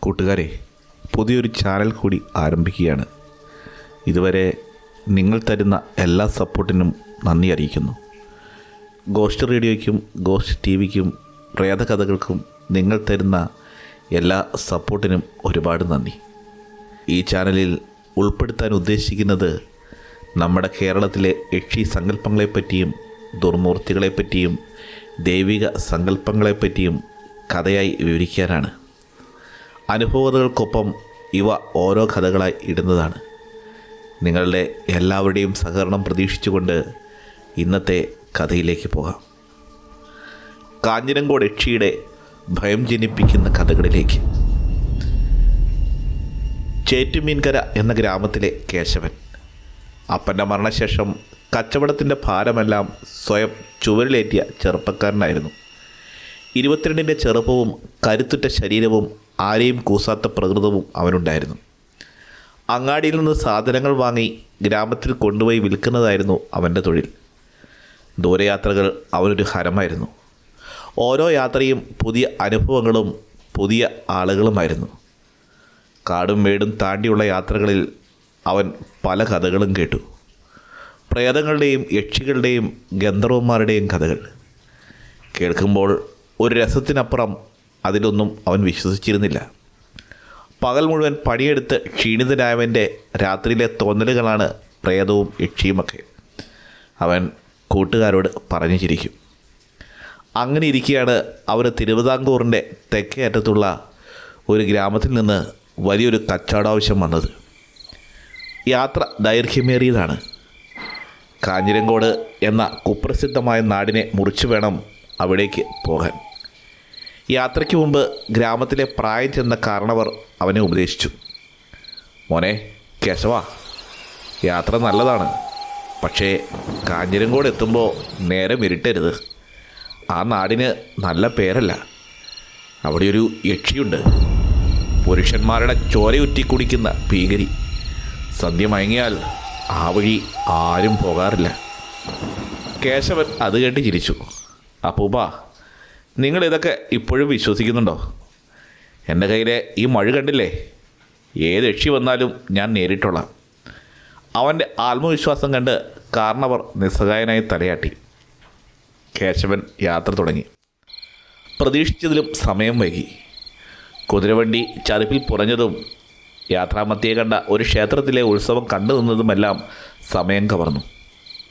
കൂട്ടുകാരെ പുതിയൊരു ചാനൽ കൂടി ആരംഭിക്കുകയാണ്. ഇതുവരെ നിങ്ങൾ തരുന്ന എല്ലാ സപ്പോർട്ടിനും നന്ദി അറിയിക്കുന്നു. ഗോസ്റ്റ് റേഡിയോയ്ക്കും ഗോസ്റ്റ് ടി വിക്കും പ്രേതകഥകൾക്കും നിങ്ങൾ തരുന്ന എല്ലാ സപ്പോർട്ടിനും ഒരുപാട് നന്ദി. ഈ ചാനലിൽ ഉൾപ്പെടുത്താൻ ഉദ്ദേശിക്കുന്നത് നമ്മുടെ കേരളത്തിലെ യക്ഷി സങ്കല്പങ്ങളെപ്പറ്റിയും ദുർമൂർത്തികളെപ്പറ്റിയും ദൈവിക സങ്കല്പങ്ങളെപ്പറ്റിയും കഥയായി വിവരിക്കാനാണ്. അനുഭവതകൾക്കൊപ്പം ഇവ ഓരോ കഥകളായി ഇടുന്നതാണ്. നിങ്ങളുടെ എല്ലാവരുടെയും സഹകരണം പ്രതീക്ഷിച്ചുകൊണ്ട് ഇന്നത്തെ കഥയിലേക്ക് പോകാം. കാഞ്ഞിരങ്കോട് യക്ഷിയുടെ ഭയം ജനിപ്പിക്കുന്ന കഥകളിലേക്ക്. ചേറ്റുമീൻകര എന്ന ഗ്രാമത്തിലെ കേശവൻ. അപ്പന്റെ മരണശേഷം കച്ചവടത്തിന്റെ ഭാരമെല്ലാം സ്വയം ചുവരിലേറ്റിയ ചെറുപ്പക്കാരനായിരുന്നു. ഇരുപത്തിരണ്ടിന്റെ ചെറുപ്പവും കരുത്തുറ്റ ശരീരവും ആരെയും കൂസാത്ത പ്രകൃതവും അവനുണ്ടായിരുന്നു. അങ്ങാടിയിൽ നിന്ന് സാധനങ്ങൾ വാങ്ങി ഗ്രാമത്തിൽ കൊണ്ടുപോയി വിൽക്കുന്നതായിരുന്നു അവന്റെ തൊഴിൽ. ദൂരയാത്രകൾ അവനൊരു ഹരമായിരുന്നു. ഓരോ യാത്രയും പുതിയ അനുഭവങ്ങളും പുതിയ ആളുകളുമായിരുന്നു. കാടും മേടും താണ്ടിയുള്ള യാത്രകളിൽ അവൻ പല കഥകളും കേട്ടു. പ്രേതങ്ങളുടെയും യക്ഷികളുടെയും ഗന്ധർവന്മാരുടെയും കഥകൾ. കേൾക്കുമ്പോൾ ഒരു രസത്തിനപ്പുറം അതിലൊന്നും അവൻ വിശ്വസിച്ചിരുന്നില്ല. പകൽ മുഴുവൻ പണിയെടുത്ത് ക്ഷീണിതനായവന്റെ രാത്രിയിലെ തോന്നലുകളാണ് പ്രേതവും യക്ഷിയുമൊക്കെ. അവൻ കൂട്ടുകാരോട് പറഞ്ഞു ചിരിക്കും. അങ്ങനെ ഇരിക്കുകയാണ് അവർ തിരുവിതാംകൂറിന്റെ തെക്കേ അറ്റത്തുള്ള ഒരു ഗ്രാമത്തിൽ നിന്ന് വലിയൊരു കച്ചവടാവശ്യം വന്നത്. യാത്ര ദൈർഘ്യമേറിയതാണ്. കാഞ്ഞിരങ്കോട് എന്ന കുപ്രസിദ്ധമായ നാടിനെ മുറിച്ചു വേണം അവിടേക്ക് പോകാൻ. യാത്രയ്ക്ക് മുമ്പ് ഗ്രാമത്തിലെ പ്രായം ചെന്ന കാരണവർ അവനെ ഉപദേശിച്ചു. മോനെ കേശവ യാത്ര നല്ലതാണ്. പക്ഷേ കാഞ്ഞിരങ്കോട് എത്തുമ്പോൾ നേരം ഇരുട്ടരുത്. ആ നാടിന് നല്ല പേരല്ല. അവിടെ ഒരു യക്ഷിയുണ്ട്. പുരുഷന്മാരുടെ ചോരയുറ്റി കുടിക്കുന്ന ഭീകരി. സന്ധ്യ മയങ്ങിയാൽ ആ വഴി ആരും പോകാറില്ല. കേശവൻ അത് കേട്ട് ചിരിച്ചു. അപ്പൂപ്പ നിങ്ങൾ ഇതൊക്കെ ഇപ്പോഴും വിശ്വസിക്കുന്നുണ്ടോ? എന്റെ കയ്യിലെ ഈ മഴ കണ്ടില്ലേ? ഏത് യക്ഷി വന്നാലും ഞാൻ നേരിട്ടോളാം. അവന്റെ ആത്മവിശ്വാസം കണ്ട് കാരണവർ നിസ്സഹായനായി തലയാട്ടി. കേശവൻ യാത്ര തുടങ്ങി. പ്രതീക്ഷിച്ചതിലും സമയം വൈകി. കുതിരവണ്ടി ചതുപ്പിൽ പുറഞ്ഞതും യാത്രാമത്തിയെ കണ്ട ഒരു ക്ഷേത്രത്തിലെ ഉത്സവം കണ്ടു നിന്നതുമെല്ലാം സമയം കവർന്നു.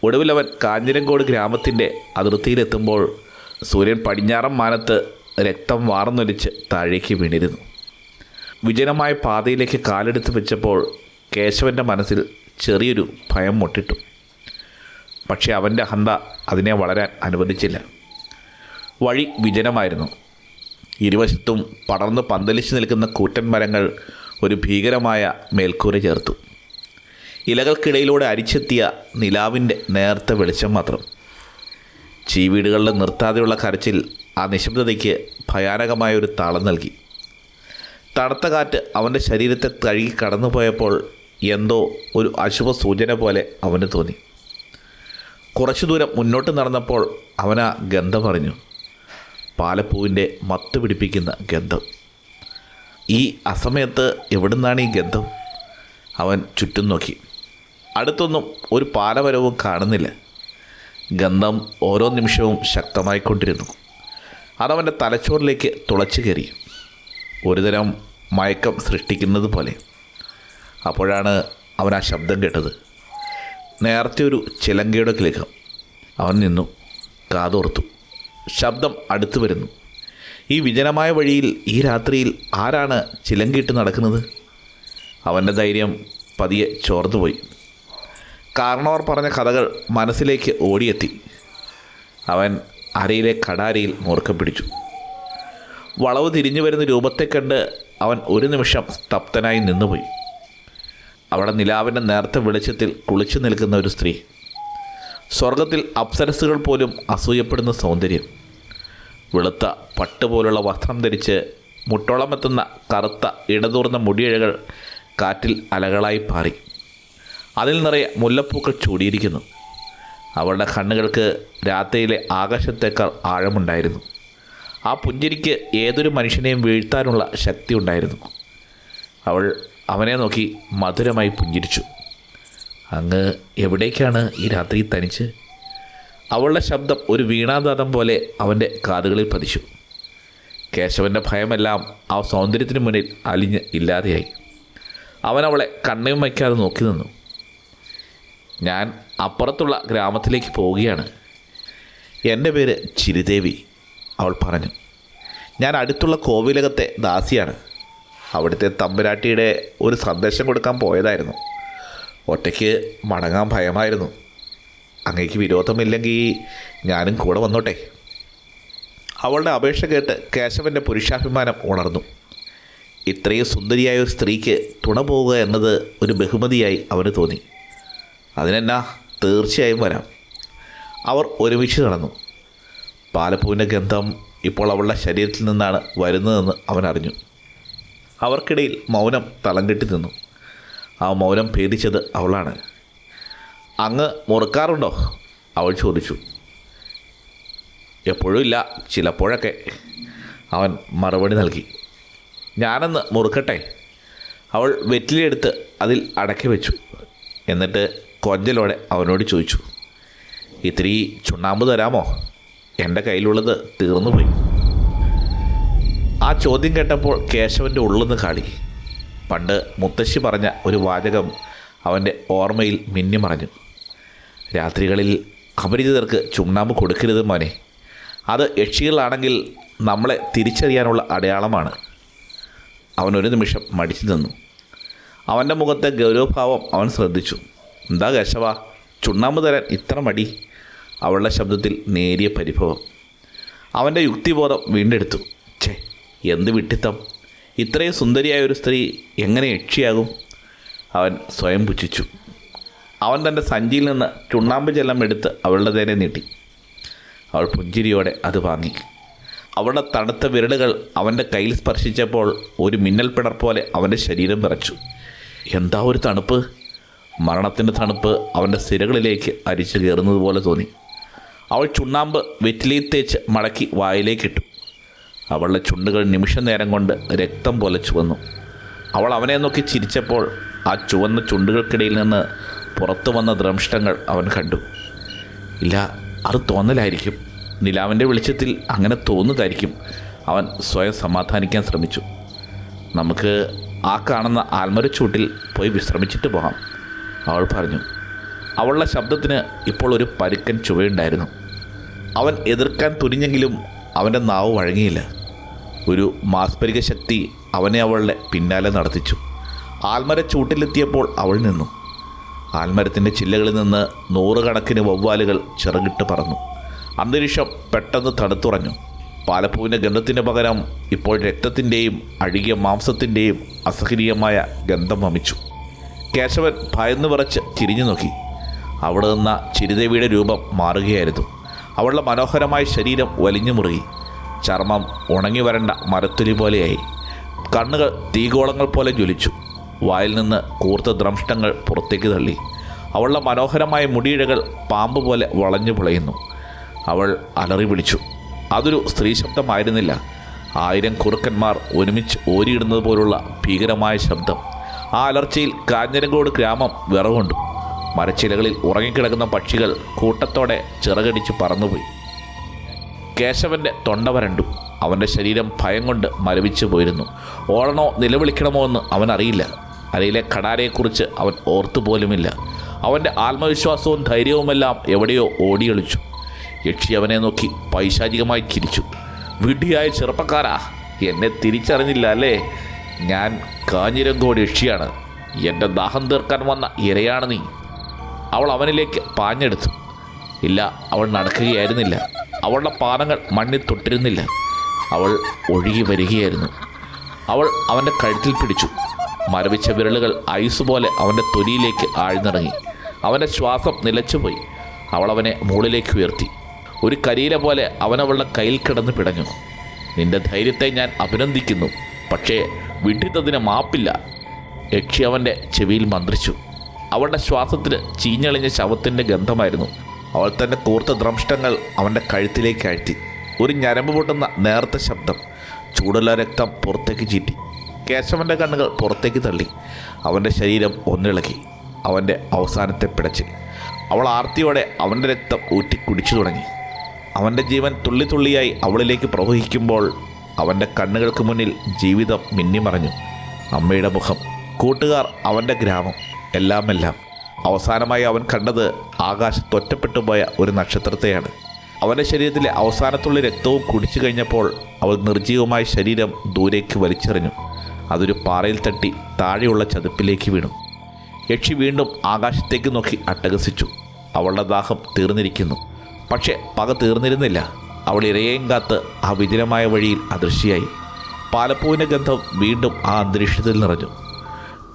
ഒടുവിൽ അവൻ കാഞ്ഞിരങ്കോട് ഗ്രാമത്തിന്റെ അതിർത്തിയിലെത്തുമ്പോൾ സൂര്യൻ പടിഞ്ഞാറൻ മാനത്ത് രക്തം വാർന്നൊലിച്ച് താഴേക്ക് വീണിരുന്നു. വിജനമായ പാതയിലേക്ക് കാലെടുത്ത് വെച്ചപ്പോൾ കേശവന്റെ മനസ്സിൽ ചെറിയൊരു ഭയം മുട്ടിട്ടു. പക്ഷേ അവന്റെ ഹന്ത അതിനെ വളരാൻ അനുവദിച്ചില്ല. വഴി വിജനമായിരുന്നു. ഇരുവശത്തും പടർന്ന് പന്തലിച്ച് നിൽക്കുന്ന കൂറ്റൻ മരങ്ങൾ ഒരു ഭീകരമായ മേൽക്കൂര ചേർത്തു. ഇലകൾക്കിടയിലൂടെ അരിച്ചെത്തിയ നിലാവിന്റെ നേർത്ത വെളിച്ചം മാത്രം. ചീവീടുകളിൽ നിർത്താതെയുള്ള കരച്ചിൽ ആ നിശബ്ദതയ്ക്ക് ഭയാനകമായ ഒരു താളം നൽകി. തണുത്ത കാറ്റ് അവന്റെ ശരീരത്തെ തഴുകി കടന്നുപോയപ്പോൾ എന്തോ ഒരു അശുഭ സൂചന പോലെ അവന് തോന്നി. കുറച്ചു ദൂരം മുന്നോട്ട് നടന്നപ്പോൾ അവനാ ആ ഗന്ധം അറിഞ്ഞു. പാലപ്പൂവിന്റെ മത്ത് പിടിപ്പിക്കുന്ന ഗന്ധം. ഈ അസമയത്ത് എവിടുന്നാണ് ഈ ഗന്ധം? അവൻ ചുറ്റും നോക്കി. അടുത്തൊന്നും ഒരു പാലമരവും കാണുന്നില്ല. ഗന്ധം ഓരോ നിമിഷവും ശക്തമായിക്കൊണ്ടിരുന്നു. അതവന്റെ തലച്ചോറിലേക്ക് തുളച്ചു കയറി. ഒരുതരം മയക്കം സൃഷ്ടിക്കുന്നത് പോലെ. അപ്പോഴാണ് അവൻ ആ ശബ്ദം കേട്ടത്. നേരത്തെ ഒരു ചിലങ്കയുടെ കിലുക്കം അവൻ നിന്നു കാതോർത്തു. ശബ്ദം അടുത്തു വരുന്നു. ഈ വിജനമായ വഴിയിൽ ഈ രാത്രിയിൽ ആരാണ് ചിലങ്കിട്ട് നടക്കുന്നത്? അവന്റെ ധൈര്യം പതിയെ ചോർന്നുപോയി. കാരണവർ പറഞ്ഞ കഥകൾ മനസ്സിലേക്ക് ഓടിയെത്തി. അവൻ അരയിലെ കടാരിയിൽ മുറുക്കം പിടിച്ചു. വളവ് തിരിഞ്ഞു വരുന്ന രൂപത്തെ കണ്ട് അവൻ ഒരു നിമിഷം സ്തബ്ധനായി നിന്നുപോയി. അവിടെ നിലാവിന്റെ നേർത്ത വെളിച്ചത്തിൽ കുളിച്ചു നിൽക്കുന്ന ഒരു സ്ത്രീ. സ്വർഗത്തിൽ അപ്സരസുകൾ പോലും അസൂയപ്പെടുന്ന സൗന്ദര്യം. വെളുത്ത പട്ട് പോലുള്ള വസ്ത്രം ധരിച്ച് മുട്ടോളമെത്തുന്ന കറുത്ത ഇടതൂർന്ന മുടിയിഴകൾ കാറ്റിൽ അലകളായി പാറി. അതിൽ നിറയെ മുല്ലപ്പൂക്കൾ ചൂടിയിരിക്കുന്നു. അവളുടെ കണ്ണുകൾക്ക് രാത്രിയിലെ ആകാശത്തേക്കാൾ ആഴമുണ്ടായിരുന്നു. ആ പുഞ്ചിരിക്ക് ഏതൊരു മനുഷ്യനെയും വീഴ്ത്താനുള്ള ശക്തി ഉണ്ടായിരുന്നു. അവൾ അവനെ നോക്കി മധുരമായി പുഞ്ചിരിച്ചു. അങ്ങ് എവിടേക്കാണ് ഈ രാത്രി തനിച്ച്? അവളുടെ ശബ്ദം ഒരു വീണാദാതം പോലെ അവന്റെ കാതുകളിൽ പതിച്ചു. കേശവന്റെ ഭയമെല്ലാം ആ സൗന്ദര്യത്തിന് മുന്നിൽ അലിഞ്ഞ് ഇല്ലാതെയായി. അവൻ അവളെ കണ്ണയും വയ്ക്കാതെ നോക്കി നിന്നു. ഞാൻ അപ്പുറത്തുള്ള ഗ്രാമത്തിലേക്ക് പോവുകയാണ്. എന്റെ പേര് ചിരിദേവി അവൾ പറഞ്ഞു. ഞാൻ അടുത്തുള്ള കോവിലകത്തെ ദാസിയാണ്. അവിടുത്തെ തമ്പുരാട്ടിയുടെ ഒരു സന്ദേശം കൊടുക്കാൻ പോയതായിരുന്നു. ഒറ്റയ്ക്ക് മടങ്ങാൻ ഭയമായിരുന്നു. അങ്ങേക്ക് വിരോധമില്ലെങ്കിൽ ഞാനും കൂടെ വന്നോട്ടെ. അവളുടെ അപേക്ഷ കേട്ട് കേശവന്റെ പുരുഷാഭിമാനം ഉണർന്നു. ഇത്രയും സുന്ദരിയായ ഒരു സ്ത്രീക്ക് തുണ പോവുക എന്നത് ഒരു ബഹുമതിയായി അവന് തോന്നി. അതിനെന്നാ? തീർച്ചയായും വരാം. അവർ ഒരുമിച്ച് നടന്നു. പാലപ്പൂവിന്റെ ഗന്ധം ഇപ്പോൾ അവളുടെ ശരീരത്തിൽ നിന്നാണ് വരുന്നതെന്ന് അവൻ അറിഞ്ഞു. അവർക്കിടയിൽ മൗനം തളം കെട്ടി നിന്നു. ആ മൗനം ഭേദിച്ചത് അവളാണ്. അങ്ങ് മുറുക്കാറുണ്ടോ? അവൾ ചോദിച്ചു. എപ്പോഴും ഇല്ല ചിലപ്പോഴൊക്കെ. അവൻ മറുപടി നൽകി. ഞാനെന്ന് മുറുക്കട്ടെ? അവൾ വെറ്റിലെടുത്ത് അതിൽ അടക്കി വെച്ചു. എന്നിട്ട് കൊഞ്ചലോടെ അവനോട് ചോദിച്ചു ഇത്തിരി ചുണ്ണാമ്പ് തരാമോ? എന്റെ കയ്യിലുള്ളത് തീർന്നു പോയി. ആ ചോദ്യം കേട്ടപ്പോൾ കേശവന്റെ ഉള്ളെന്ന് കാളി. പണ്ട് മുത്തശ്ശി പറഞ്ഞ ഒരു വാചകം അവന്റെ ഓർമ്മയിൽ മിന്നിമറഞ്ഞു രാത്രികളിൽ അപരിചിതർക്ക് ചുണ്ണാമ്പ് കൊടുക്കരുത് മോനെ. അത് യക്ഷികളാണെങ്കിൽ നമ്മളെ തിരിച്ചറിയാനുള്ള അടയാളമാണ്. അവൻ ഒരു നിമിഷം മടിച്ചു നിന്നു. അവന്റെ മുഖത്തെ ഗൗരവഭാവം അവൻ ശ്രദ്ധിച്ചു. എന്താ കേശവ? ചുണ്ണാമ്പ് തരാൻ ഇത്ര മടി. അവളുടെ ശബ്ദത്തിൽ നേരിയ പരിഭവം. അവന്റെ യുക്തിബോധം വീണ്ടെടുത്തു. ഛേ എന്ത് വിട്ടിത്തം ഇത്രയും സുന്ദരിയായ ഒരു സ്ത്രീ എങ്ങനെ യക്ഷിയാകും? അവൻ സ്വയം പുച്ഛിച്ചു. അവൻ തന്റെ സഞ്ചിയിൽ നിന്ന് ചുണ്ണാമ്പ് ജലം എടുത്ത് അവളുടെ നേരെ നീട്ടി. അവൾ പുഞ്ചിരിയോടെ അത് വാങ്ങി. അവളുടെ തണുത്ത വിരലുകൾ അവന്റെ കയ്യിൽ സ്പർശിച്ചപ്പോൾ ഒരു മിന്നൽ പിണർ പോലെ അവന്റെ ശരീരം വിറച്ചു. എന്താ ഒരു തണുപ്പ്? മരണത്തിന്റെ തണുപ്പ് അവന്റെ സിരകളിലേക്ക് അരിച്ചു കയറുന്നത് പോലെ തോന്നി. അവൾ ചുണ്ണാമ്പ് വെറ്റിലയിൽ തേച്ച് മടക്കി വായിലേക്കിട്ടു. അവളുടെ ചുണ്ടുകൾ നിമിഷ നേരം കൊണ്ട് രക്തം പോലെ ചുവന്നു അവൾ അവനെ നോക്കി ചിരിച്ചപ്പോൾ ആ ചുവന്ന ചുണ്ടുകൾക്കിടയിൽ നിന്ന് പുറത്തു വന്ന ദ്രംഷ്ടങ്ങൾ അവൻ കണ്ടു. ഇല്ല അത് തോന്നലായിരിക്കും. നിലാവിന്റെ വെളിച്ചത്തിൽ അങ്ങനെ തോന്നുന്നതായിരിക്കും. അവൻ സ്വയം സമാധാനിക്കാൻ ശ്രമിച്ചു. നമുക്ക് ആ കാണുന്ന ആൽമരച്ചൂട്ടിൽ പോയി വിശ്രമിച്ചിട്ട് പോകാം. അവൾ പറഞ്ഞു അവളുടെ ശബ്ദത്തിന് ഇപ്പോൾ ഒരു പരുക്കൻ ചുവയുണ്ടായിരുന്നു. അവൻ എതിർക്കാൻ തുനിഞ്ഞെങ്കിലും അവന്റെ നാവ് വഴങ്ങിയില്ല. ഒരു മാസ്പരിക ശക്തി അവനെ അവളുടെ പിന്നാലെ നടത്തിച്ചു. ആൽമര ചൂട്ടിലെത്തിയപ്പോൾ അവൾ നിന്നു. ആൽമരത്തിന്റെ ചില്ലകളിൽ നിന്ന് നൂറുകണക്കിന് വവ്വാലുകൾ ചിറകിട്ട് പറന്നു. അന്തരീക്ഷം പെട്ടെന്ന് തണുത്തുറഞ്ഞു. പാലപ്പൂവിന്റെ ഗന്ധത്തിന് പകരം ഇപ്പോൾ രക്തത്തിന്റെയും അഴുകിയ മാംസത്തിന്റെയും അസഹനീയമായ ഗന്ധം വമിച്ചു. കേശവൻ ഭയന്ന് വിറച്ച് തിരിഞ്ഞു നോക്കി. അവിടെ നിന്ന ചിരിദേവിയുടെ രൂപം മാറുകയായിരുന്നു. അവളുടെ മനോഹരമായ ശരീരം വലിഞ്ഞു മുറുകി. ചർമ്മം ഉണങ്ങി വരണ്ട മരത്തുലി പോലെയായി. കണ്ണുകൾ തീകോളങ്ങൾ പോലെ ജ്വലിച്ചു. വായിൽ നിന്ന് കൂർത്ത ദ്രംഷ്ടങ്ങൾ പുറത്തേക്ക് തള്ളി. അവളുടെ മനോഹരമായ മുടിയിഴകൾ പാമ്പ് പോലെ വളഞ്ഞു പുളയുന്നു. അവൾ അലറി വിളിച്ചു. അതൊരു സ്ത്രീ ശബ്ദമായിരുന്നില്ല. ആയിരം കുറുക്കന്മാർ ഒരുമിച്ച് ഓരിയിടുന്നത് പോലുള്ള ഭീകരമായ ശബ്ദം ആ അലർച്ചയിൽ കാഞ്ഞിരങ്കോട് ഗ്രാമം വിറവുണ്ട്. മരച്ചിലകളിൽ ഉറങ്ങിക്കിടക്കുന്ന പക്ഷികൾ കൂട്ടത്തോടെ ചിറകടിച്ച് പറന്നുപോയി. കേശവന്റെ തൊണ്ട വരണ്ടു. അവന്റെ ശരീരം ഭയം കൊണ്ട് മരവിച്ചു പോയിരുന്നു. ഓടണോ നിലവിളിക്കണമോ എന്ന് അവൻ അറിയില്ല. അരയിലെ കടാരയെക്കുറിച്ച് അവൻ ഓർത്തുപോലുമില്ല. അവന്റെ ആത്മവിശ്വാസവും ധൈര്യവുമെല്ലാം എവിടെയോ ഓടിയൊളിച്ചു. യക്ഷി അവനെ നോക്കി പൈശാചികമായി ചിരിച്ചു. വിഡ്ഢിയായ ചെറുപ്പക്കാരാ എന്നെ തിരിച്ചറിഞ്ഞില്ല അല്ലേ? ഞാൻ കാഞ്ഞിരങ്കോട് യക്ഷിയാണ്. എന്റെ ദാഹം തീർക്കാൻ വന്ന ഇരയാണ് നീ. അവൾ അവനിലേക്ക് പാഞ്ഞെടുത്തു. ഇല്ല അവൾ നടക്കുകയായിരുന്നില്ല. അവളുടെ പാദങ്ങൾ മണ്ണിൽ തൊട്ടിരുന്നില്ല. അവൾ ഒഴുകി വരികയായിരുന്നു. അവൾ അവന്റെ കഴുത്തിൽ പിടിച്ചു. മരവിച്ച വിരലുകൾ ഐസ് പോലെ അവന്റെ തൊലിയിലേക്ക് ആഴ്ന്നിറങ്ങി. അവന്റെ ശ്വാസം നിലച്ചുപോയി. അവൾ അവനെ മുകളിലേക്ക് ഉയർത്തി. ഒരു കരിയിലെ പോലെ അവനവളുടെ കയ്യിൽ കിടന്ന് പിടഞ്ഞു. നിന്റെ ധൈര്യത്തെ ഞാൻ അഭിനന്ദിക്കുന്നു. പക്ഷേ വിട്ടിത്തതിന് മാപ്പില്ല. യക്ഷി അവന്റെ ചെവിയിൽ മന്ത്രിച്ചു. അവളുടെ ശ്വാസത്തിന് ചീഞ്ഞളിഞ്ഞ ശവത്തിന്റെ ഗന്ധമായിരുന്നു. അവൾ തന്റെ കൂർത്ത ദ്രംഷ്ടങ്ങൾ അവന്റെ കഴുത്തിലേക്ക് അഴ്ത്തി ഒരു ഞരമ്പ് പൊട്ടുന്ന നേർത്ത ശബ്ദം ചൂടുള്ള രക്തം പുറത്തേക്ക് ചീറ്റി കേശവന്റെ കണ്ണുകൾ പുറത്തേക്ക് തള്ളി. അവന്റെ ശരീരം ഒന്നിളകി. അവന്റെ അവസാനത്തെ പിടച്ചിൽ. അവൾ ആർത്തിയോടെ അവന്റെ രക്തം ഊറ്റി കുടിച്ചു തുടങ്ങി. അവന്റെ ജീവൻ തുള്ളി തുള്ളിയായി അവളിലേക്ക് പ്രവഹിക്കുമ്പോൾ അവന്റെ കണ്ണുകൾക്ക് മുന്നിൽ ജീവിതം മിന്നിമറഞ്ഞു. അമ്മയുടെ മുഖം കൂട്ടുകാർ അവന്റെ ഗ്രാമം എല്ലാമെല്ലാം. എല്ലാം അവസാനമായി അവൻ കണ്ടത് ആകാശത്ത് ഒറ്റപ്പെട്ടു പോയ ഒരു നക്ഷത്രത്തെയാണ്. അവന്റെ ശരീരത്തിലെ അവസാനത്തുള്ള രക്തവും കുടിച്ചു കഴിഞ്ഞപ്പോൾ അവൾ നിർജീവമായ ശരീരം ദൂരേക്ക് വലിച്ചെറിഞ്ഞു. അതൊരു പാറയിൽ തട്ടി താഴെയുള്ള ചതുപ്പിലേക്ക് വീണു. യക്ഷി വീണ്ടും ആകാശത്തേക്ക് നോക്കി അട്ടഹസിച്ചു. അവളുടെ ദാഹം തീർന്നിരിക്കുന്നു. പക്ഷേ പക തീർന്നിരുന്നില്ല. അവൾ ഇരയേയും കാത്ത് ആ വിജനമായ വഴിയിൽ അദൃശ്യയായി. പാലപ്പൂവിന്റെ ഗന്ധം വീണ്ടും ആ അന്തരീക്ഷത്തിൽ നിറഞ്ഞു.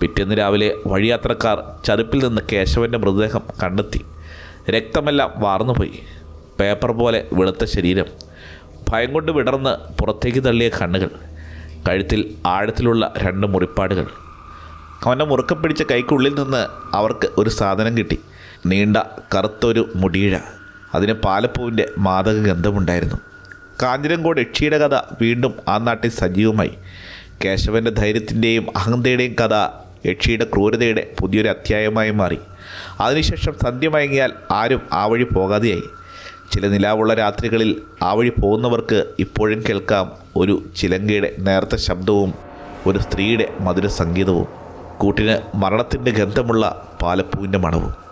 പിറ്റേന്ന് രാവിലെ വഴിയാത്രക്കാർ ചതുപ്പിൽ നിന്ന് കേശവന്റെ മൃതദേഹം കണ്ടെത്തി. രക്തമെല്ലാം വാർന്നുപോയി. പേപ്പർ പോലെ വെളുത്ത ശരീരം. ഭയം കൊണ്ട് വിടർന്ന് പുറത്തേക്ക് തള്ളിയ കണ്ണുകൾ. കഴുത്തിൽ ആഴത്തിലുള്ള രണ്ട് മുറിപ്പാടുകൾ. അവന്റെ മുറുക്കം പിടിച്ച കൈക്കുള്ളിൽ നിന്ന് അവർക്ക് ഒരു സാധനം കിട്ടി. നീണ്ട കറുത്തൊരു മുടിയിഴ. അതിന് പാലപ്പൂവിന്റെ മാതക ഗന്ധമുണ്ടായിരുന്നു കാഞ്ഞിരങ്കോട് യക്ഷിയുടെ കഥ വീണ്ടും ആ നാട്ടിൽ സജീവമായി. കേശവന്റെ ധൈര്യത്തിന്റെയും അഹന്തയുടെയും കഥ യക്ഷിയുടെ ക്രൂരതയുടെ പുതിയൊരു അധ്യായമായി മാറി. അതിനുശേഷം സന്ധ്യ മയങ്ങിയാൽ ആരും ആ വഴി പോകാതെയായി. ചില നിലാവുള്ള രാത്രികളിൽ ആ വഴി പോകുന്നവർക്ക് ഇപ്പോഴും കേൾക്കാം ഒരു ചിലങ്കയുടെ നേർത്ത ശബ്ദവും ഒരു സ്ത്രീയുടെ മധുര സംഗീതവും കൂട്ടിന് മരണത്തിന്റെ ഗന്ധമുള്ള പാലപ്പൂവിന്റെ മണവും.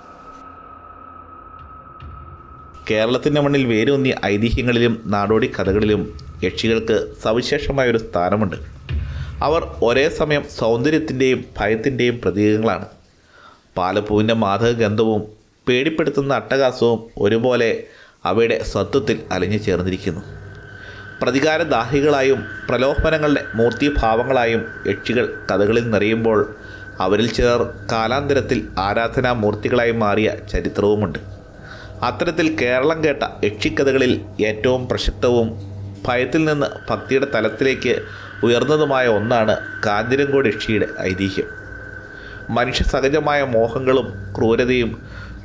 കേരളത്തിന്റെ മണ്ണിൽ വേരൂന്നിയ ഐതിഹ്യങ്ങളിലും നാടോടി കഥകളിലും യക്ഷികൾക്ക് സവിശേഷമായൊരു സ്ഥാനമുണ്ട്. അവർ ഒരേ സമയം സൗന്ദര്യത്തിന്റെയും ഭയത്തിന്റെയും പ്രതീകങ്ങളാണ്. പാലപ്പൂവിന്റെ മാധക ഗന്ധവും പേടിപ്പെടുത്തുന്ന അട്ടകാസവും ഒരുപോലെ അവയുടെ സ്വത്വത്തിൽ അലിഞ്ഞു ചേർന്നിരിക്കുന്നു. പ്രതികാരദാഹികളായും പ്രലോഭനങ്ങളുടെ മൂർത്തിഭാവങ്ങളായും യക്ഷികൾ കഥകളിൽ നിറയുമ്പോൾ അവരിൽ ചിലർ കാലാന്തരത്തിൽ ആരാധനാമൂർത്തികളായി മാറിയ ചരിത്രവുമുണ്ട്. അത്തരത്തിൽ കേരളം കേട്ട യക്ഷിക്കഥകളിൽ ഏറ്റവും പ്രശസ്തവും ഭയത്തിൽ നിന്ന് ഭക്തിയുടെ തലത്തിലേക്ക് ഉയർന്നതുമായ ഒന്നാണ് കാഞ്ഞിരങ്കോട് യക്ഷിയുടെ ഐതിഹ്യം. മനുഷ്യ സഹജമായ മോഹങ്ങളും ക്രൂരതയും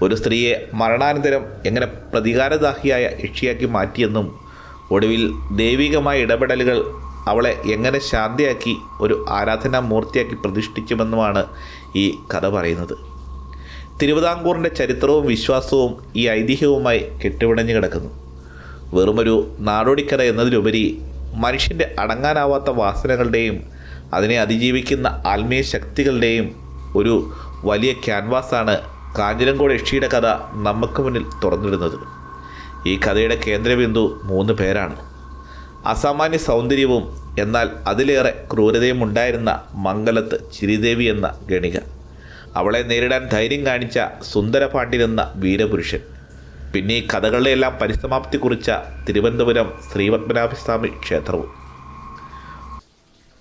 ഒരു സ്ത്രീയെ മരണാനന്തരം എങ്ങനെ പ്രതികാരദാഹിയായ യക്ഷിയാക്കി മാറ്റിയെന്നും ഒടുവിൽ ദൈവികമായ ഇടപെടലുകൾ അവളെ എങ്ങനെ ശാന്തിയാക്കി ഒരു ആരാധനാ മൂർത്തിയാക്കി പ്രതിഷ്ഠിക്കുമെന്നുമാണ് ഈ കഥ പറയുന്നത്. തിരുവിതാംകൂറിന്റെ ചരിത്രവും വിശ്വാസവും ഈ ഐതിഹ്യവുമായി കെട്ടുപിണഞ്ഞു കിടക്കുന്നു. വെറുമൊരു നാടോടിക്കര എന്നതിലുപരി മനുഷ്യന്റെ അടങ്ങാനാവാത്ത വാസനകളുടെയും അതിനെ അതിജീവിക്കുന്ന ആത്മീയ ശക്തികളുടെയും ഒരു വലിയ ക്യാൻവാസാണ് കാഞ്ഞിരംകോട് യക്ഷിയുടെ കഥ നമുക്ക് മുന്നിൽ തുറന്നിടുന്നത്. ഈ കഥയുടെ കേന്ദ്രബിന്ദു മൂന്ന് പേരാണ്. അസാമാന്യ സൗന്ദര്യവും എന്നാൽ അതിലേറെ ക്രൂരതയും ഉണ്ടായിരുന്ന മംഗലത്ത് ചിരിദേവി എന്ന ഗണിക. അവളെ നേരിടാൻ ധൈര്യം കാണിച്ച സുന്ദരപാണ്ഡ്യൻ എന്ന വീരപുരുഷൻ. പിന്നെ ഈ കഥകളുടെയെല്ലാം പരിസമാപ്തി കുറിച്ച തിരുവനന്തപുരം ശ്രീപത്മനാഭസ്വാമി ക്ഷേത്രവും.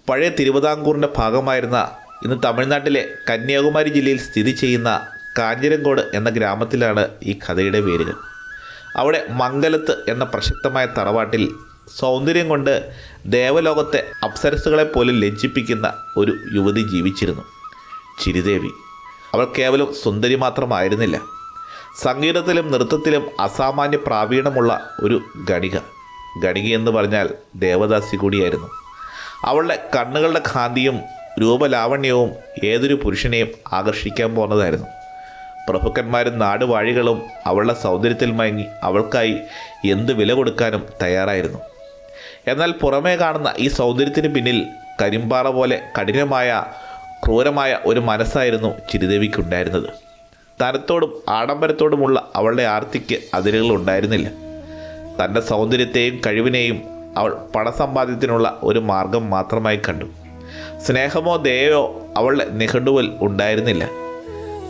പഴയ തിരുവിതാംകൂറിന്റെ ഭാഗമായിരുന്ന ഇന്ന് തമിഴ്നാട്ടിലെ കന്യാകുമാരി ജില്ലയിൽ സ്ഥിതി ചെയ്യുന്ന കാഞ്ഞിരങ്കോട് എന്ന ഗ്രാമത്തിലാണ് ഈ കഥയുടെ വേരുകൾ. അവിടെ മംഗലത്ത് എന്ന പ്രശസ്തമായ തറവാട്ടിൽ സൗന്ദര്യം കൊണ്ട് ദേവലോകത്തെ അപ്സരസുകളെ പോലും ലജ്ജിപ്പിക്കുന്ന ഒരു യുവതി ജീവിച്ചിരുന്നു. ചിരിദേവി. അവൾ കേവലം സുന്ദരി മാത്രമായിരുന്നില്ല. സംഗീതത്തിലും നൃത്തത്തിലും അസാമാന്യ പ്രാവീണമുള്ള ഒരു ഗണിക ഗണിക എന്ന് പറഞ്ഞാൽ ദേവദാസി കൂടിയായിരുന്നു. അവളുടെ കണ്ണുകളുടെ കാന്തിയും രൂപലാവണ്യവും ഏതൊരു പുരുഷനെയും ആകർഷിക്കാൻ പോകുന്നതായിരുന്നു. പ്രഭുക്കന്മാരും നാടുവാഴികളും അവളുടെ സൗന്ദര്യത്തിൽ മയങ്ങി അവൾക്കായി എന്ത് വില കൊടുക്കാനും തയ്യാറായിരുന്നു. എന്നാൽ പുറമേ കാണുന്ന ഈ സൗന്ദര്യത്തിന് പിന്നിൽ കരിമ്പാറ പോലെ കഠിനമായ ക്രൂരമായ ഒരു മനസ്സായിരുന്നു ചിരിദേവിക്കുണ്ടായിരുന്നത്. തനത്തോടും ആഡംബരത്തോടുമുള്ള അവളുടെ ആർത്തിക്ക് അതിരുകൾ ഉണ്ടായിരുന്നില്ല. തന്റെ സൗന്ദര്യത്തെയും കഴിവിനെയും അവൾ പണസമ്പാദ്യത്തിനുള്ള ഒരു മാർഗം മാത്രമായി കണ്ടു. സ്നേഹമോ ദയോ അവളുടെ നിഘണ്ടുവിൽ ഉണ്ടായിരുന്നില്ല.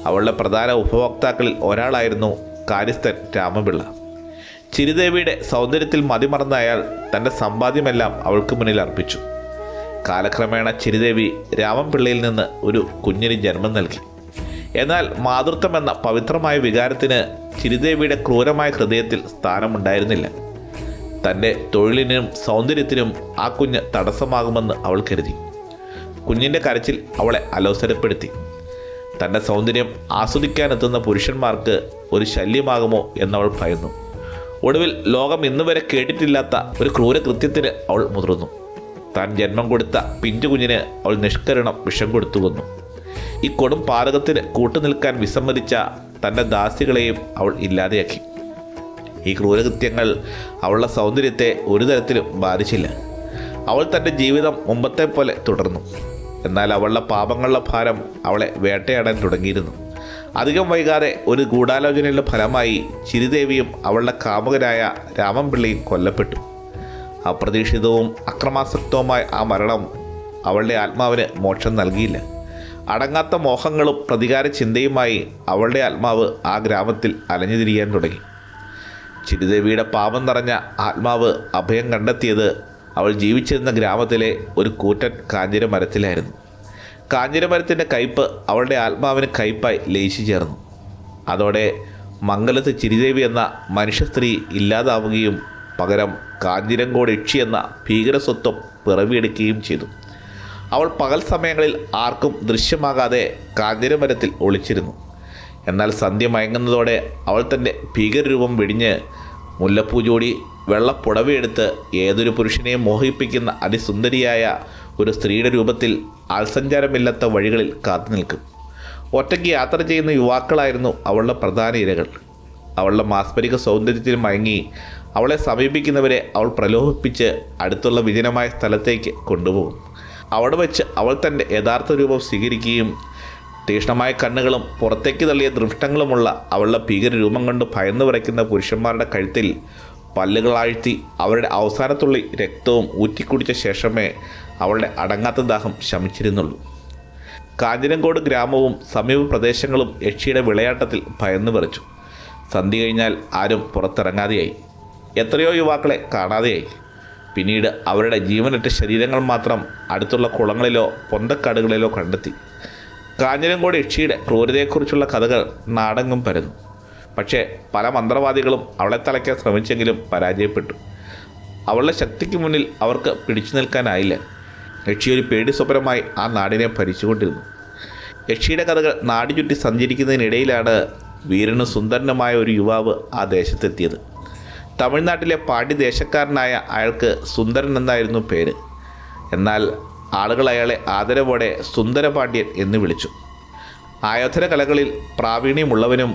അവളുടെ പ്രധാന ഉപഭോക്താക്കളിൽ ഒരാളായിരുന്നു കാര്യസ്ഥൻ രാമപിള്ള. ചിരിദേവിയുടെ സൗന്ദര്യത്തിൽ മതിമറന്ന അയാൾ തന്റെ സമ്പാദ്യമെല്ലാം അവൾക്ക് മുന്നിൽ അർപ്പിച്ചു. കാലക്രമേണ ചിരിദേവി രാമൻപിള്ളയിൽ നിന്ന് ഒരു കുഞ്ഞിന് ജന്മം നൽകി. എന്നാൽ മാതൃത്വം എന്ന പവിത്രമായ വികാരത്തിന് ചിരിദേവിയുടെ ക്രൂരമായ ഹൃദയത്തിൽ സ്ഥാനമുണ്ടായിരുന്നില്ല. തന്റെ തൊഴിലിനും സൗന്ദര്യത്തിനും ആ കുഞ്ഞ് തടസ്സമാകുമെന്ന് അവൾ കരുതി. കുഞ്ഞിന്റെ കരച്ചിൽ അവളെ അലോസരപ്പെടുത്തി. തന്റെ സൗന്ദര്യം ആസ്വദിക്കാനെത്തുന്ന പുരുഷന്മാർക്ക് ഒരു ശല്യമാകുമോ എന്നവൾ ഭയന്നു. ഒടുവിൽ ലോകം ഇന്നുവരെ കേട്ടിട്ടില്ലാത്ത ഒരു ക്രൂരകൃത്യത്തിന് അവൾ മുതിർന്നു. താൻ ജന്മം കൊടുത്ത പിഞ്ചു കുഞ്ഞിന് അവൾ നിഷ്കരണം വിഷം കൊടുത്തു കൊന്നു ഈ കൊടും പാതകത്തിന് കൂട്ടുനിൽക്കാൻ വിസമ്മതിച്ച തന്റെ ദാസികളെയും അവൾ ഇല്ലാതെയാക്കി. ഈ ക്രൂരകൃത്യങ്ങൾ അവളുടെ സൗന്ദര്യത്തെ ഒരു തരത്തിലും ബാധിച്ചില്ല. അവൾ തന്റെ ജീവിതം മുമ്പത്തെ പോലെ തുടർന്നു. എന്നാൽ അവളുടെ പാപങ്ങളുടെ ഭാരം അവളെ വേട്ടയാടാൻ തുടങ്ങിയിരുന്നു. അധികം വൈകാതെ ഒരു ഗൂഢാലോചനയുടെ ഫലമായി ചിരിദേവിയും അവളുടെ കാമുകനായ രാമൻപിള്ളിയും കൊല്ലപ്പെട്ടു. അപ്രതീക്ഷിതവും അക്രമാസക്തവുമായ ആ മരണം അവളുടെ ആത്മാവിന് മോക്ഷം നൽകിയില്ല. അടങ്ങാത്ത മോഹങ്ങളും പ്രതികാര ചിന്തയുമായി അവളുടെ ആത്മാവ് ആ ഗ്രാമത്തിൽ അലഞ്ഞുതിരിയാൻ തുടങ്ങി. ചിരിദേവിയുടെ പാപം നിറഞ്ഞ ആത്മാവ് അഭയം കണ്ടെത്തിയത് അവൾ ജീവിച്ചിരുന്ന ഗ്രാമത്തിലെ ഒരു കൂറ്റൻ കാഞ്ഞിരമരത്തിലായിരുന്നു. മരത്തിലായിരുന്നു കാഞ്ഞിര മരത്തിന്റെ കയ്പ് അവളുടെ ആത്മാവിന് കയ്പായി ലയിച്ചു ചേർന്നു. അതോടെ മംഗലത്ത് ചിരിദേവി എന്ന മനുഷ്യ സ്ത്രീ ഇല്ലാതാവുകയും പകരം കാഞ്ഞിരങ്കോട് യക്ഷി എന്ന ഭീകരസ്വത്വം പിറവിയെടുക്കുകയും ചെയ്തു. അവൾ പകൽ സമയങ്ങളിൽ ആർക്കും ദൃശ്യമാകാതെ കാഞ്ഞിരമരത്തിൽ ഒളിച്ചിരുന്നു. എന്നാൽ സന്ധ്യ മയങ്ങുന്നതോടെ അവൾ തന്റെ ഭീകരരൂപം വെടിഞ്ഞ് മുല്ലപ്പൂ ജോടി വെള്ളപ്പുടവയെടുത്ത് ഏതൊരു പുരുഷനെയും മോഹിപ്പിക്കുന്ന അതിസുന്ദരിയായ ഒരു സ്ത്രീയുടെ രൂപത്തിൽ ആൾസഞ്ചാരമില്ലാത്ത വഴികളിൽ കാത്തു നിൽക്കും. ഒറ്റയ്ക്ക് യാത്ര ചെയ്യുന്ന യുവാക്കളായിരുന്നു അവളുടെ പ്രധാന ഇരകൾ. അവളുടെ മാസ്മരിക സൗന്ദര്യത്തിൽ മയങ്ങി അവളെ സമീപിക്കുന്നവരെ അവൾ പ്രലോഭിപ്പിച്ച് അടുത്തുള്ള വിജനമായ സ്ഥലത്തേക്ക് കൊണ്ടുപോകും. അവിടെ വെച്ച് അവൾ തന്റെ യഥാർത്ഥ രൂപം സ്വീകരിക്കുകയും തീക്ഷ്ണമായ കണ്ണുകളും പുറത്തേക്ക് തള്ളിയ ദൃഷ്ടങ്ങളുമുള്ള അവളുടെ ഭീകര രൂപം കൊണ്ട് ഭയന്നു വരയ്ക്കുന്ന പുരുഷന്മാരുടെ കഴുത്തിൽ പല്ലുകളാഴ്ത്തി അവരുടെ അവസാനത്തുള്ളി രക്തവും ഊറ്റിക്കുടിച്ച ശേഷമേ അവളുടെ അടങ്ങാത്ത ദാഹം ശമിച്ചിരുന്നുള്ളൂ. കാഞ്ഞിരങ്കോട് ഗ്രാമവും സമീപ പ്രദേശങ്ങളും യക്ഷിയുടെ വിളയാട്ടത്തിൽ ഭയന്നു വിറച്ചു. സന്ധി കഴിഞ്ഞാൽ ആരും പുറത്തിറങ്ങാതെയായി. എത്രയോ യുവാക്കളെ കാണാതെയായി. പിന്നീട് അവരുടെ ജീവനറ്റ ശരീരങ്ങൾ മാത്രം അടുത്തുള്ള കുളങ്ങളിലോ പൊന്തക്കാടുകളിലോ കണ്ടെത്തി. കാഞ്ഞിരങ്കോട് യക്ഷിയുടെ ക്രൂരതയെക്കുറിച്ചുള്ള കഥകൾ നാടെങ്ങും പരന്നു. പക്ഷേ പല മന്ത്രവാദികളും അവളെ തലയ്ക്കാൻ ശ്രമിച്ചെങ്കിലും പരാജയപ്പെട്ടു. അവളുടെ ശക്തിക്ക് മുന്നിൽ അവർക്ക് പിടിച്ചു നിൽക്കാനായില്ല. യക്ഷി ഒരു പേടി സ്വപ്നമായി ആ നാടിനെ ഭരിച്ചുകൊണ്ടിരുന്നു. യക്ഷിയുടെ കഥകൾ നാടുചുറ്റി സഞ്ചരിക്കുന്നതിനിടയിലാണ് വീരനും സുന്ദരനുമായ ഒരു യുവാവ് ആ ദേശത്തെത്തിയത്. തമിഴ്നാട്ടിലെ പാടി ദേശക്കാരനായ അയാൾക്ക് സുന്ദരൻ എന്നായിരുന്നു പേര്. എന്നാൽ ആളുകൾ അയാളെ ആദരവോടെ സുന്ദരപാണ്ഡ്യൻ എന്ന് വിളിച്ചു. ആയോധന കലകളിൽ പ്രാവീണ്യമുള്ളവനും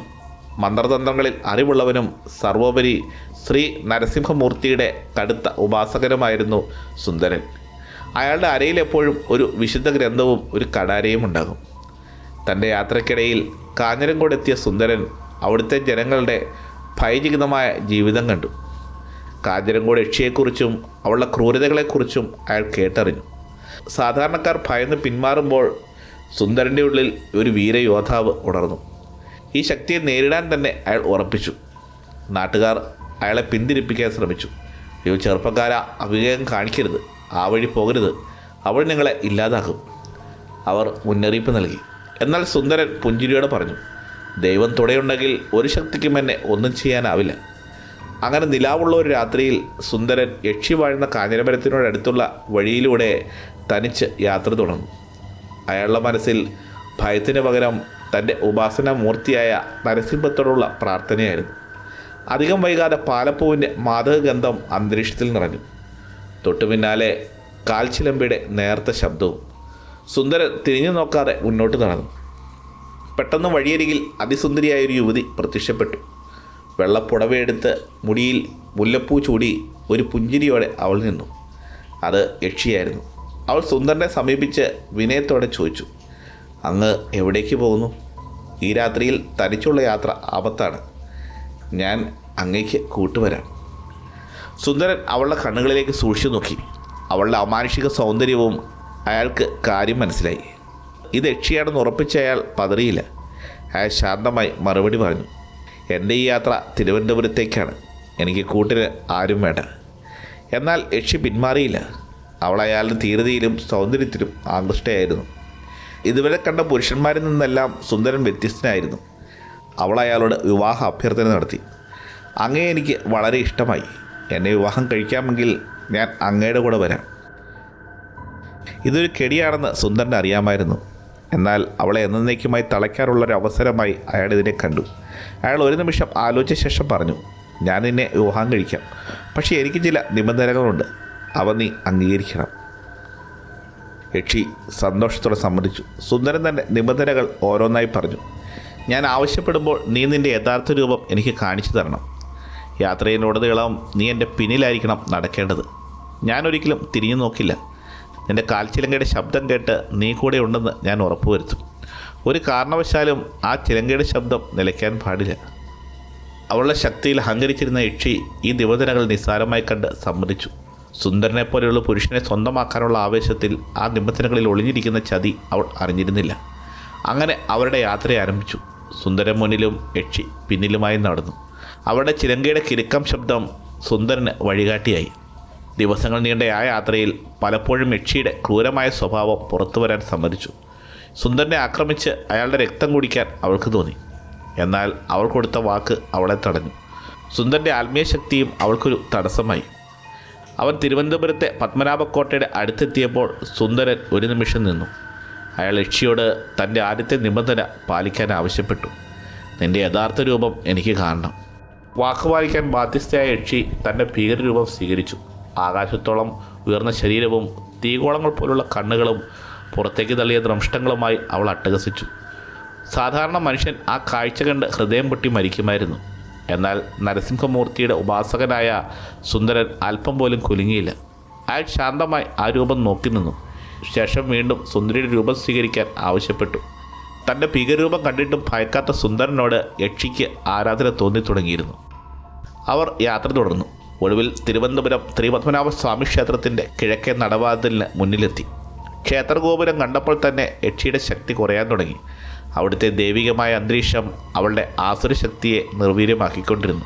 മന്ത്രതന്ത്രങ്ങളിൽ അറിവുള്ളവനും സർവോപരി ശ്രീ നരസിംഹമൂർത്തിയുടെ കടുത്ത ഉപാസകനുമായിരുന്നു സുന്ദരൻ. അയാളുടെ അരയിൽ എപ്പോഴും ഒരു വിശുദ്ധ ഗ്രന്ഥവും ഒരു കടാരയും ഉണ്ടാകും. തന്റെ യാത്രക്കിടയിൽ കാഞ്ഞിരങ്കോട് എത്തിയ സുന്ദരൻ അവിടുത്തെ ജനങ്ങളുടെ ഭയചകിതമായ ജീവിതം കണ്ടു. കാഞ്ചരംകോട് യക്ഷിയെക്കുറിച്ചും അവളുടെ ക്രൂരതകളെക്കുറിച്ചും അയാൾ കേട്ടറിഞ്ഞു. സാധാരണക്കാർ ഭയന്ന് പിന്മാറുമ്പോൾ സുന്ദരന്റെ ഉള്ളിൽ ഒരു വീരയോദ്ധാവ് ഉണർന്നു. ഈ ശക്തിയെ നേരിടാൻ തന്നെ അയാൾ ഉറപ്പിച്ചു. നാട്ടുകാർ അയാളെ പിന്തിരിപ്പിക്കാൻ ശ്രമിച്ചു. അയ്യോ ചെറുപ്പക്കാര അവിവേകം കാണിക്കരുത്. ആ വഴി പോകരുത്. അവൾ നിങ്ങളെ ഇല്ലാതാക്കും. അവർ മുന്നറിയിപ്പ് നൽകി. എന്നാൽ സുന്ദരൻ പുഞ്ചിരിയോടെ പറഞ്ഞു ദൈവം തുടയുണ്ടെങ്കിൽ ഒരു ശക്തിക്കും എന്നെ ഒന്നും ചെയ്യാനാവില്ല. അങ്ങനെ നിലാവുള്ള ഒരു രാത്രിയിൽ സുന്ദരൻ യക്ഷി വാഴുന്ന കാഞ്ഞിരമരത്തിനോടടുത്തുള്ള വഴിയിലൂടെ തനിച്ച് യാത്ര തുടങ്ങും. അയാളുടെ മനസ്സിൽ ഭയത്തിന് പകരം തന്റെ ഉപാസന മൂർത്തിയായ നരസിംഹത്തോടുള്ള പ്രാർത്ഥനയായിരുന്നു. അധികം വൈകാതെ പാലപ്പൂവിന്റെ മാതകഗന്ധം അന്തരീക്ഷത്തിൽ നിറഞ്ഞു. തൊട്ടു പിന്നാലെ കാൽച്ചിലമ്പിയുടെ നേർത്ത ശബ്ദവും. സുന്ദരൻ തിരിഞ്ഞു നോക്കാതെ മുന്നോട്ട് നടന്നു. പെട്ടെന്ന് വഴിയരികിൽ അതിസുന്ദരിയായ ഒരു യുവതി പ്രത്യക്ഷപ്പെട്ടു. വെള്ളപ്പുടവയെടുത്ത് മുടിയിൽ മുല്ലപ്പൂ ചൂടി ഒരു പുഞ്ചിരിയോടെ അവൾ നിന്നു. അത് യക്ഷിയായിരുന്നു. അവൾ സുന്ദരനെ സമീപിച്ച് വിനയത്തോടെ ചോദിച്ചു അങ്ങ് എവിടേക്ക് പോകുന്നു? ഈ രാത്രിയിൽ തനിച്ചുള്ള യാത്ര ആപത്താണ്. ഞാൻ അങ്ങേക്ക് കൂട്ടുവരാം. സുന്ദരൻ അവളുടെ കണ്ണുകളിലേക്ക് സൂക്ഷിച്ചു നോക്കി. അവളുടെ അമാനുഷിക സൗന്ദര്യവും അയാൾക്ക് കാര്യം മനസ്സിലായി. ഇത് യക്ഷിയാണെന്ന് ഉറപ്പിച്ച അയാൾ പതറിയില്ല. അയാൾ ശാന്തമായി മറുപടി പറഞ്ഞു എന്റെ ഈ യാത്ര തിരുവനന്തപുരത്തേക്കാണ്. എനിക്ക് കൂട്ടിന് ആരും വേണ്ട. എന്നാൽ യക്ഷി പിന്മാറിയില്ല. അവൾ അയാളുടെ ധീരതയിലും സൗന്ദര്യത്തിലും ആകൃഷ്ടയായിരുന്നു. ഇതുവരെ കണ്ട പുരുഷന്മാരിൽ നിന്നെല്ലാം സുന്ദരൻ വ്യത്യസ്തനായിരുന്നു. അവൾ അയാളോട് വിവാഹ അഭ്യർത്ഥന നടത്തി. അങ്ങേ എനിക്ക് വളരെ ഇഷ്ടമായി. എന്നെ വിവാഹം കഴിക്കാമെങ്കിൽ ഞാൻ അങ്ങയുടെ കൂടെ വരാം. ഇതൊരു കെടിയാണെന്ന് സുന്ദരൻ അറിയാമായിരുന്നു. എന്നാൽ അവളെ എന്നേക്കുമായി തളയ്ക്കാറുള്ളൊരു അവസരമായി അയാൾ ഇതിനെ കണ്ടു. അയാൾ ഒരു നിമിഷം ആലോചിച്ച ശേഷം പറഞ്ഞു ഞാൻ നിന്നെ വിവാഹം കഴിക്കാം. പക്ഷേ എനിക്ക് ചില നിബന്ധനകളുണ്ട്. അവ നീ അംഗീകരിക്കണം. യക്ഷി സന്തോഷത്തോടെ സമ്മതിച്ചു. സുന്ദരൻ തന്റെ നിബന്ധനകൾ ഓരോന്നായി പറഞ്ഞു ഞാൻ ആവശ്യപ്പെടുമ്പോൾ നീ നിന്റെ യഥാർത്ഥ രൂപം എനിക്ക് കാണിച്ചു തരണം. യാത്രയിലുടനീളം നീ എന്റെ പിന്നിലായിരിക്കണം നടക്കേണ്ടത്. ഞാനൊരിക്കലും തിരിഞ്ഞു നോക്കില്ല. നിന്റെ കാൽച്ചിലങ്കയുടെ ശബ്ദം കേട്ട് നീ കൂടെ ഉണ്ടെന്ന് ഞാൻ ഉറപ്പുവരുത്തും. ഒരു കാരണവശാലും ആ ചിലങ്കയുടെ ശബ്ദം നിലയ്ക്കാൻ പാടില്ല. അവളുടെ ശക്തിയിൽ അഹങ്കരിച്ചിരുന്ന യക്ഷി ഈ നിബന്ധനകൾ നിസ്സാരമായി കണ്ട് സമ്മതിച്ചു. സുന്ദരനെ പോലെയുള്ള പുരുഷനെ സ്വന്തമാക്കാനുള്ള ആവേശത്തിൽ ആ നിബന്ധനകളിൽ ഒളിഞ്ഞിരിക്കുന്ന ചതി അവൾ അറിഞ്ഞിരുന്നില്ല. അങ്ങനെ അവരുടെ യാത്ര ആരംഭിച്ചു. സുന്ദരൻ മുന്നിലും യക്ഷി പിന്നിലുമായി നടന്നു. അവരുടെ ചിലങ്കയുടെ കിരുക്കം ശബ്ദം സുന്ദരന് വഴികാട്ടിയായി. ദിവസങ്ങൾ നീണ്ട ആ യാത്രയിൽ പലപ്പോഴും യക്ഷിയുടെ ക്രൂരമായ സ്വഭാവം പുറത്തു വരാൻ സമ്മതിച്ചു. സുന്ദരനെ ആക്രമിച്ച് അയാളുടെ രക്തം കുടിക്കാൻ അവൾക്ക് തോന്നി. എന്നാൽ അവൾ കൊടുത്ത വാക്ക് അവളെ തടഞ്ഞു. സുന്ദരന്റെ ആത്മീയ ശക്തിയും അവൾക്കൊരു തടസ്സമായി. അവൻ തിരുവനന്തപുരത്തെ പത്മനാഭക്കോട്ടയുടെ അടുത്തെത്തിയപ്പോൾ സുന്ദരൻ ഒരു നിമിഷം നിന്നു. അയാൾ യക്ഷിയോട് തന്റെ ആദ്യത്തെ നിബന്ധന പാലിക്കാൻ ആവശ്യപ്പെട്ടു. നിന്റെ യഥാർത്ഥ രൂപം എനിക്ക് കാണണം. വാക്കുപാലിക്കാൻ ബാധ്യസ്ഥയായ യക്ഷി തന്റെ ഭീകരരൂപം സ്വീകരിച്ചു. ആകാശത്തോളം ഉയർന്ന ശരീരവും തീകോളങ്ങൾ പോലുള്ള കണ്ണുകളും പുറത്തേക്ക് തള്ളിയ ദ്രംഷ്ടങ്ങളുമായി അവൾ അട്ടഹസിച്ചു. സാധാരണ മനുഷ്യൻ ആ കാഴ്ച കണ്ട് ഹൃദയം പൊട്ടി മരിക്കുമായിരുന്നു. എന്നാൽ നരസിംഹമൂർത്തിയുടെ ഉപാസകനായ സുന്ദരൻ അല്പം പോലും കുലുങ്ങിയില്ല. അയാൾ ശാന്തമായി ആ രൂപം നോക്കി നിന്നു. ശേഷം വീണ്ടും സുന്ദരിയുടെ രൂപം സ്വീകരിക്കാൻ ആവശ്യപ്പെട്ടു. തന്റെ ഭീകരൂപം കണ്ടിട്ടും ഭയക്കാത്ത സുന്ദരനോട് യക്ഷിക്ക് ആരാധന തോന്നി തുടങ്ങിയിരുന്നു. അവർ യാത്ര തുടർന്നു. ഒടുവിൽ തിരുവനന്തപുരം ശ്രീപത്മനാഭസ്വാമി ക്ഷേത്രത്തിന്റെ കിഴക്കേ നടവാതിലിന് മുന്നിലെത്തി. ക്ഷേത്രഗോപുരം കണ്ടപ്പോൾ തന്നെ യക്ഷിയുടെ ശക്തി കുറയാൻ തുടങ്ങി. അവിടുത്തെ ദൈവികമായ അന്തരീക്ഷം അവളുടെ ആസുരശക്തിയെ നിർവീര്യമാക്കിക്കൊണ്ടിരുന്നു.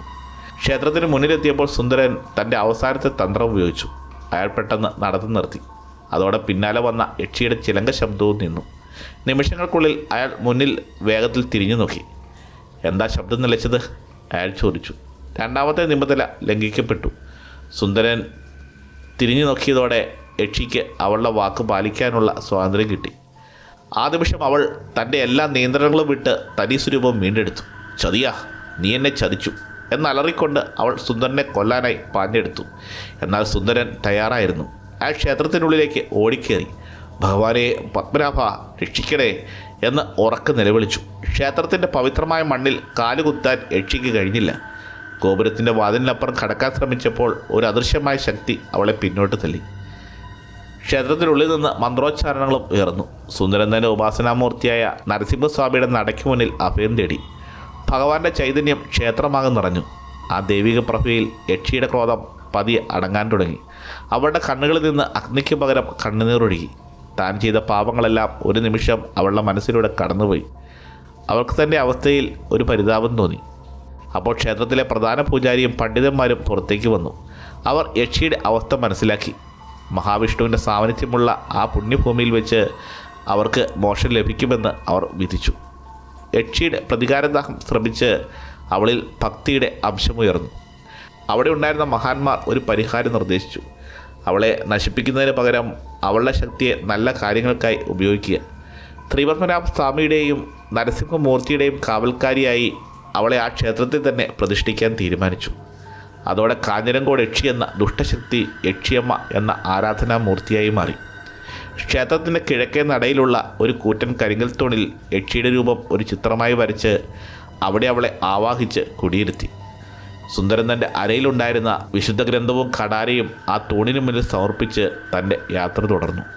ക്ഷേത്രത്തിന് മുന്നിലെത്തിയപ്പോൾ സുന്ദരൻ തന്റെ അവസാനത്തെ തന്ത്രം ഉപയോഗിച്ചു. അയാൾ പെട്ടെന്ന് നടന്നു നിർത്തി. അതോടെ പിന്നാലെ വന്ന യക്ഷിയുടെ ചിലങ്ക ശബ്ദവും നിന്നു. നിമിഷങ്ങൾക്കുള്ളിൽ അയാൾ മുന്നിൽ വേഗത്തിൽ തിരിഞ്ഞു നോക്കി എന്താ ശബ്ദം നിലച്ചത്? അയാൾ ചോദിച്ചു. രണ്ടാമത്തെ നിബന്ധന ലംഘിക്കപ്പെട്ടു. സുന്ദരൻ തിരിഞ്ഞു നോക്കിയതോടെ യക്ഷിക്ക് അവളുടെ വാക്ക് പാലിക്കാനുള്ള സ്വാതന്ത്ര്യം കിട്ടി. ആ നിമിഷം അവൾ തന്റെ എല്ലാ നിയന്ത്രണങ്ങളും വിട്ട് തനി സ്വരൂപം വീണ്ടെടുത്തു. ചതിയാ നീ എന്നെ ചതിച്ചു എന്നലറിക്കൊണ്ട് അവൾ സുന്ദരനെ കൊല്ലാനായി പാഞ്ഞെടുത്തു. എന്നാൽ സുന്ദരൻ തയ്യാറായിരുന്നു. ആ ക്ഷേത്രത്തിനുള്ളിലേക്ക് ഓടിക്കേറി. ഭഗവാനെ പത്മനാഭ രക്ഷിക്കണേ എന്ന് ഉറക്കെ നിലവിളിച്ചു. ക്ഷേത്രത്തിന്റെ പവിത്രമായ മണ്ണിൽ കാലുകുത്താൻ യക്ഷിക്ക് കഴിഞ്ഞില്ല. ഗോപുരത്തിന്റെ വാതിലിനപ്പുറം കടക്കാൻ ശ്രമിച്ചപ്പോൾ ഒരു അദൃശ്യമായ ശക്തി അവളെ പിന്നോട്ട് തള്ളി. ക്ഷേത്രത്തിനുള്ളിൽ നിന്ന് മന്ത്രോച്ചാരണങ്ങളും ഉയർന്നു. സുന്ദരൻ തന്നെ ഉപാസനാമൂർത്തിയായ നരസിംഹസ്വാമിയുടെ നടയ്ക്ക് മുന്നിൽ അഭയം തേടി. ഭഗവാന്റെ ചൈതന്യം ക്ഷേത്രമാകെ നിറഞ്ഞു. ആ ദൈവിക പ്രഭയിൽ യക്ഷിയുടെ ക്രോധം പതിയെ അടങ്ങാൻ തുടങ്ങി. അവളുടെ കണ്ണുകളിൽ നിന്ന് അഗ്നിക്ക് പകരം കണ്ണുനീറൊഴുകി താൻ ചെയ്ത പാപങ്ങളെല്ലാം ഒരു നിമിഷം അവളുടെ മനസ്സിലൂടെ കടന്നുപോയി. അവൾക്ക് തന്റെ അവസ്ഥയിൽ ഒരു പരിതാപം തോന്നി. അപ്പോൾ ക്ഷേത്രത്തിലെ പ്രധാന പൂജാരിയും പണ്ഡിതന്മാരും പുറത്തേക്ക് വന്നു. അവർ യക്ഷിയുടെ അവസ്ഥ മനസ്സിലാക്കി. മഹാവിഷ്ണുവിന്റെ സാന്നിധ്യമുള്ള ആ പുണ്യഭൂമിയിൽ വെച്ച് അവർക്ക് മോക്ഷം ലഭിക്കുമെന്ന് അവർ വിധിച്ചു. യക്ഷിയുടെ പ്രതികാരദാഹം ശ്രമിച്ച് അവളിൽ ഭക്തിയുടെ അംശമുയർന്നു. അവിടെ ഉണ്ടായിരുന്ന മഹാന്മാർ ഒരു പരിഹാരം നിർദ്ദേശിച്ചു. അവളെ നശിപ്പിക്കുന്നതിന് പകരം അവളുടെ ശക്തിയെ നല്ല കാര്യങ്ങൾക്കായി ഉപയോഗിക്കുക. ശ്രീപത്മനാഭ സ്വാമിയുടെയും നരസിംഹമൂർത്തിയുടെയും കാവൽക്കാരിയായി അവളെ ആ ക്ഷേത്രത്തിൽ തന്നെ പ്രതിഷ്ഠിക്കാൻ തീരുമാനിച്ചു. അതോടെ കാഞ്ഞിരങ്കോട് യക്ഷി എന്ന ദുഷ്ടശക്തി യക്ഷിയമ്മ എന്ന ആരാധനാമൂർത്തിയായി മാറി. ക്ഷേത്രത്തിന്റെ കിഴക്കേ നടയിലുള്ള ഒരു കൂറ്റൻ കരിങ്കൽ തൂണിൽ യക്ഷിയുടെ രൂപം ഒരു ചിത്രമായി വരച്ച് അവിടെ അവളെ ആവാഹിച്ച് കുടിയിരുത്തി. സുന്ദരൻ തന്റെ അരയിലുണ്ടായിരുന്ന വിശുദ്ധ ഗ്രന്ഥവും കടാരയും ആ തൂണിനു മുന്നിൽ സമർപ്പിച്ച് തന്റെ യാത്ര തുടർന്നു.